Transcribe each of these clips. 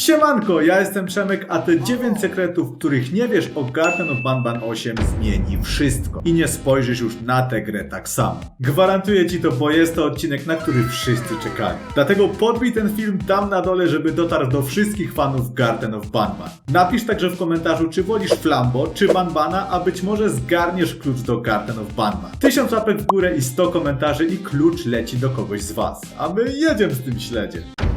Siemanko, ja jestem Przemek, a te 9 sekretów, których nie wiesz o Garden of Banban 8 zmieni wszystko. I nie spojrzysz już na tę grę tak samo. Gwarantuję ci to, bo jest to odcinek, na który wszyscy czekali. Dlatego podbij ten film tam na dole, żeby dotarł do wszystkich fanów Garden of Banban. Napisz także w komentarzu, czy wolisz Flambo, czy Banbana, a być może zgarniesz klucz do Garden of Banban. Tysiąc łapek w górę i 100 komentarzy i klucz leci do kogoś z was. A my jedziemy z tym śledziem.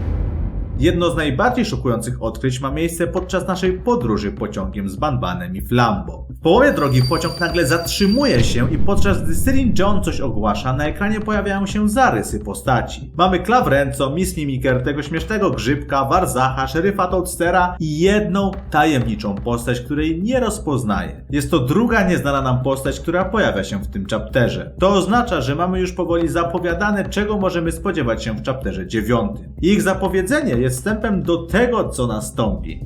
Jedno z najbardziej szokujących odkryć ma miejsce podczas naszej podróży pociągiem z Banbanem i Flambo. W połowie drogi pociąg nagle zatrzymuje się i podczas gdy Cyril John coś ogłasza, na ekranie pojawiają się zarysy postaci. Mamy Klawrenco, Miss Mimiker, tego śmiesznego grzybka, Warzacha, szeryfa Toadstera i jedną tajemniczą postać, której nie rozpoznaję. Jest to druga nieznana nam postać, która pojawia się w tym chapterze. To oznacza, że mamy już powoli zapowiadane, czego możemy spodziewać się w chapterze 9. Ich zapowiedzenie jest wstępem do tego, co nastąpi.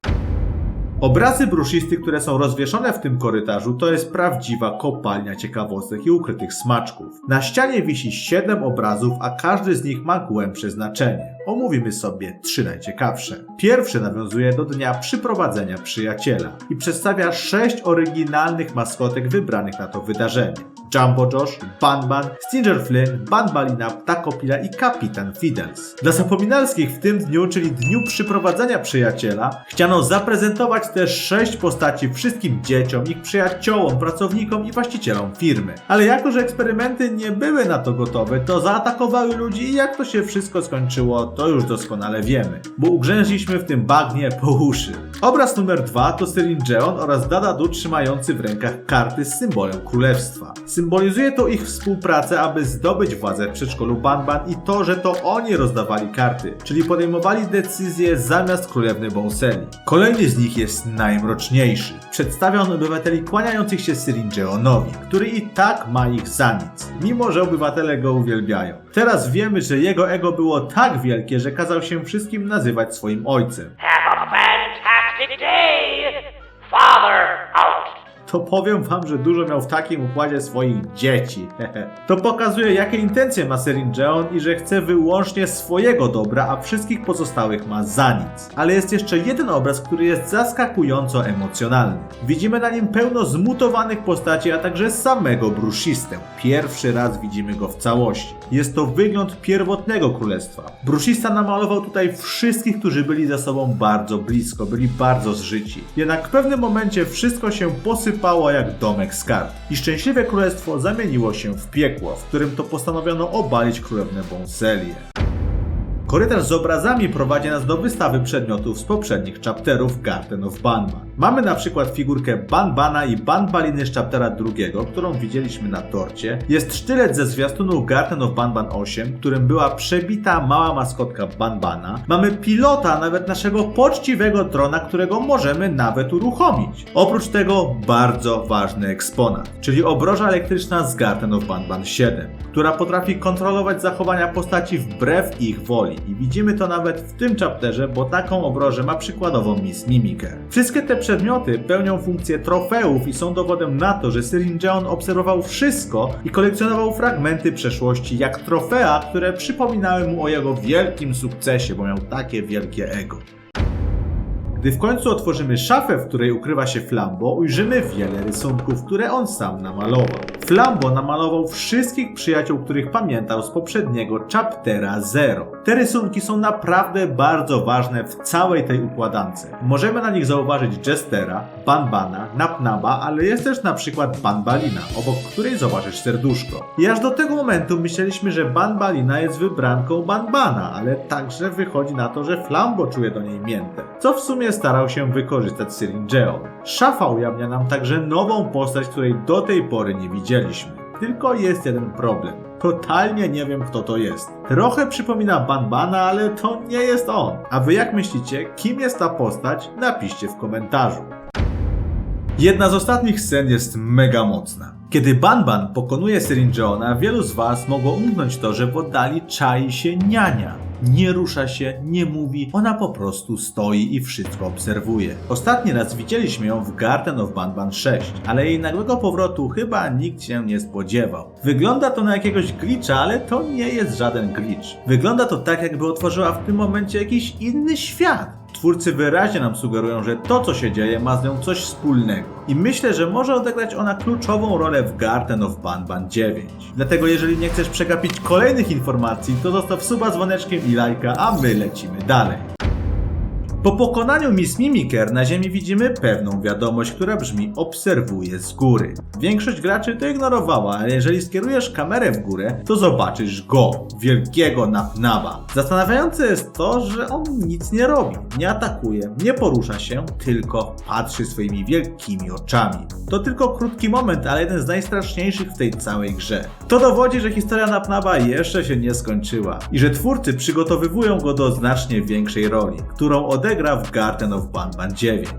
Obrazy bruszisty, które są rozwieszone w tym korytarzu, to jest prawdziwa kopalnia ciekawostek i ukrytych smaczków. Na ścianie wisi 7 obrazów, a każdy z nich ma głębsze znaczenie. Omówimy sobie trzy najciekawsze. Pierwszy nawiązuje do dnia przyprowadzenia przyjaciela i przedstawia 6 oryginalnych maskotek wybranych na to wydarzenie. Jumbo Josh, Banban, Stinger Flynn, Banbalina, Ptakopila i Kapitan Fiddles. Dla zapominalskich w tym dniu, czyli dniu przyprowadzenia przyjaciela, chciano zaprezentować te sześć postaci wszystkim dzieciom, ich przyjaciołom, pracownikom i właścicielom firmy. Ale jako, że eksperymenty nie były na to gotowe, to zaatakowały ludzi i jak to się wszystko skończyło, to już doskonale wiemy, bo ugrzęźliśmy w tym bagnie po uszy. Obraz numer dwa to Jeon oraz Dada Du trzymający w rękach karty z symbolem królestwa. Symbolizuje to ich współpracę, aby zdobyć władzę w przedszkolu Banban i to, że to oni rozdawali karty, czyli podejmowali decyzje zamiast królewny Bonseli. Kolejny z nich jest najmroczniejszy. Przedstawia on obywateli kłaniających się Cyril Jeonowi, który i tak ma ich za nic, mimo że obywatele go uwielbiają. Teraz wiemy, że jego ego było tak wielkie, że kazał się wszystkim nazywać swoim ojcem. To powiem wam, że dużo miał w takim układzie swoich dzieci. to pokazuje, jakie intencje ma Serin Jeon i że chce wyłącznie swojego dobra, a wszystkich pozostałych ma za nic. Ale jest jeszcze jeden obraz, który jest zaskakująco emocjonalny. Widzimy na nim pełno zmutowanych postaci, a także samego Brushistę. Pierwszy raz widzimy go w całości. Jest to wygląd pierwotnego królestwa. Brushista namalował tutaj wszystkich, którzy byli ze sobą bardzo blisko, byli bardzo zżyci. Jednak w pewnym momencie wszystko się posypało sypało jak domek z kart. I szczęśliwe królestwo zamieniło się w piekło, w którym to postanowiono obalić królewnę Bonselię. Korytarz z obrazami prowadzi nas do wystawy przedmiotów z poprzednich chapterów Garden of Banban. Mamy na przykład figurkę Banbana i Banbaliny z chaptera drugiego, którą widzieliśmy na torcie. Jest sztylet ze zwiastunu Garden of Banban 8, którym była przebita mała maskotka Banbana. Mamy pilota, nawet naszego poczciwego drona, którego możemy nawet uruchomić. Oprócz tego bardzo ważny eksponat, czyli obroża elektryczna z Garden of Banban 7, która potrafi kontrolować zachowania postaci wbrew ich woli. I widzimy to nawet w tym chapterze, bo taką obrożę ma przykładowo Miss Mimiker. Wszystkie te przedmioty pełnią funkcję trofeów i są dowodem na to, że Cyril John obserwował wszystko i kolekcjonował fragmenty przeszłości jak trofea, które przypominały mu o jego wielkim sukcesie, bo miał takie wielkie ego. Gdy w końcu otworzymy szafę, w której ukrywa się Flambo, ujrzymy wiele rysunków, które on sam namalował. Flambo namalował wszystkich przyjaciół, których pamiętał z poprzedniego chaptera 0. Te rysunki są naprawdę bardzo ważne w całej tej układance. Możemy na nich zauważyć Jestera, Banbana, Napnaba, ale jest też na przykład Banbalina, obok której zobaczysz serduszko. I aż do tego momentu myśleliśmy, że Banbalina jest wybranką Banbana, ale także wychodzi na to, że Flambo czuje do niej miętę. Co w sumie starał się wykorzystać Cyril Jeon. Szafa ujawnia nam także nową postać, której do tej pory nie widzieliśmy. Tylko jest jeden problem. Totalnie nie wiem kto to jest. Trochę przypomina Banbana, ale to nie jest on. A wy jak myślicie, kim jest ta postać? Napiszcie w komentarzu. Jedna z ostatnich scen jest mega mocna. Kiedy Banban pokonuje Syringeona, wielu z was mogło umknąć to, że w oddali czai się niania. Nie rusza się, nie mówi, ona po prostu stoi i wszystko obserwuje. Ostatni raz widzieliśmy ją w Garden of Banban 6, ale jej nagłego powrotu chyba nikt się nie spodziewał. Wygląda to na jakiegoś glitcha, ale to nie jest żaden glitch. Wygląda to tak, jakby otworzyła w tym momencie jakiś inny świat. Twórcy wyraźnie nam sugerują, że to co się dzieje ma z nią coś wspólnego. I myślę, że może odegrać ona kluczową rolę w Garden of Banban 9. Dlatego jeżeli nie chcesz przegapić kolejnych informacji, to zostaw suba dzwoneczkiem i lajka, a my lecimy dalej. Po pokonaniu Miss Mimiker na ziemi widzimy pewną wiadomość, która brzmi obserwuję z góry. Większość graczy to ignorowała, ale jeżeli skierujesz kamerę w górę, to zobaczysz go, wielkiego Napnaba. Zastanawiające jest to, że on nic nie robi, nie atakuje, nie porusza się, tylko patrzy swoimi wielkimi oczami. To tylko krótki moment, ale jeden z najstraszniejszych w tej całej grze. To dowodzi, że historia Napnaba jeszcze się nie skończyła i że twórcy przygotowywują go do znacznie większej roli, którą odegra w Garden of Banban 9.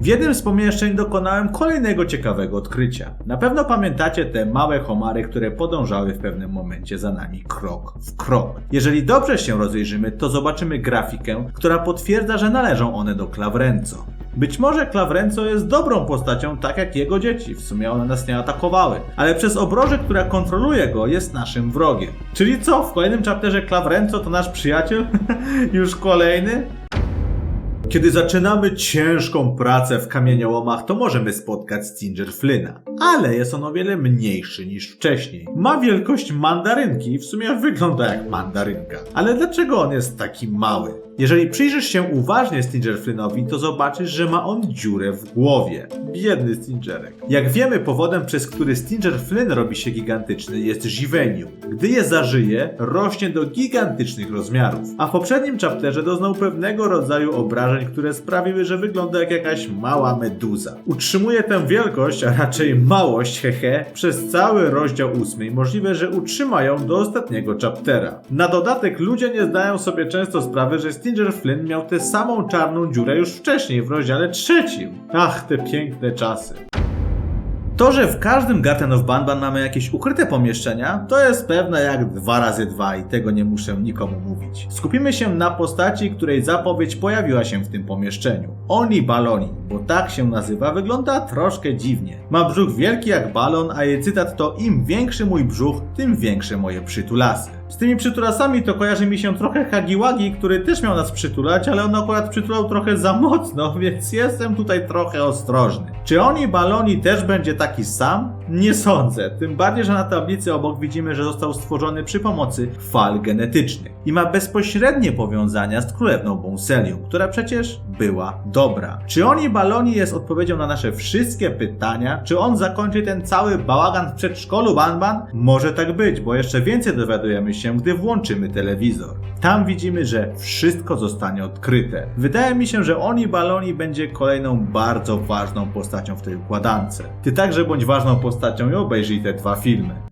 W jednym z pomieszczeń dokonałem kolejnego ciekawego odkrycia. Na pewno pamiętacie te małe homary, które podążały w pewnym momencie za nami krok w krok. Jeżeli dobrze się rozejrzymy, to zobaczymy grafikę, która potwierdza, że należą one do Klawrenco. Być może Klawrenco jest dobrą postacią, tak jak jego dzieci, w sumie one nas nie atakowały, ale przez obrożę, która kontroluje go, jest naszym wrogiem. Czyli co, w kolejnym chapterze Klawrenco to nasz przyjaciel? Już kolejny? Kiedy zaczynamy ciężką pracę w kamieniołomach, to możemy spotkać Stinger Flynna, ale jest on o wiele mniejszy niż wcześniej. Ma wielkość mandarynki i w sumie wygląda jak mandarynka. Ale dlaczego on jest taki mały? Jeżeli przyjrzysz się uważnie Stinger Flynnowi, to zobaczysz, że ma on dziurę w głowie. Biedny Stingerek. Jak wiemy, powodem, przez który Stinger Flynn robi się gigantyczny, jest żywieniu. Gdy je zażyje, rośnie do gigantycznych rozmiarów. A w poprzednim chapterze doznał pewnego rodzaju obrażeń, które sprawiły, że wygląda jak jakaś mała meduza. Utrzymuje tę wielkość, a raczej małość, hehe, przez cały rozdział ósmy. Możliwe, że utrzyma ją do ostatniego chaptera. Na dodatek ludzie nie zdają sobie często sprawy, że Stinger Flynn miał tę samą czarną dziurę już wcześniej w rozdziale trzecim. Ach, te piękne czasy. To, że w każdym Garden of Banban mamy jakieś ukryte pomieszczenia, to jest pewne jak 2 razy 2 i tego nie muszę nikomu mówić. Skupimy się na postaci, której zapowiedź pojawiła się w tym pomieszczeniu. Oni Baloni, bo tak się nazywa, wygląda troszkę dziwnie. Ma brzuch wielki jak balon, a jej cytat to im większy mój brzuch, tym większe moje przytulasy. Z tymi przytulasami to kojarzy mi się trochę Hagiwagi, który też miał nas przytulać, ale on akurat przytulał trochę za mocno, więc jestem tutaj trochę ostrożny. Czy oni baloni też będzie taki sam? Nie sądzę. Tym bardziej, że na tablicy obok widzimy, że został stworzony przy pomocy fal genetycznych i ma bezpośrednie powiązania z królewną Bonselią, która przecież była dobra. Czy oni baloni jest odpowiedzią na nasze wszystkie pytania? Czy on zakończy ten cały bałagan w przedszkolu Banban? Może tak być, bo jeszcze więcej dowiadujemy się, gdy włączymy telewizor. Tam widzimy, że wszystko zostanie odkryte. Wydaje mi się, że Oni Baloni będzie kolejną bardzo ważną postacią w tej układance. Ty także bądź ważną postacią i obejrzyj te dwa filmy.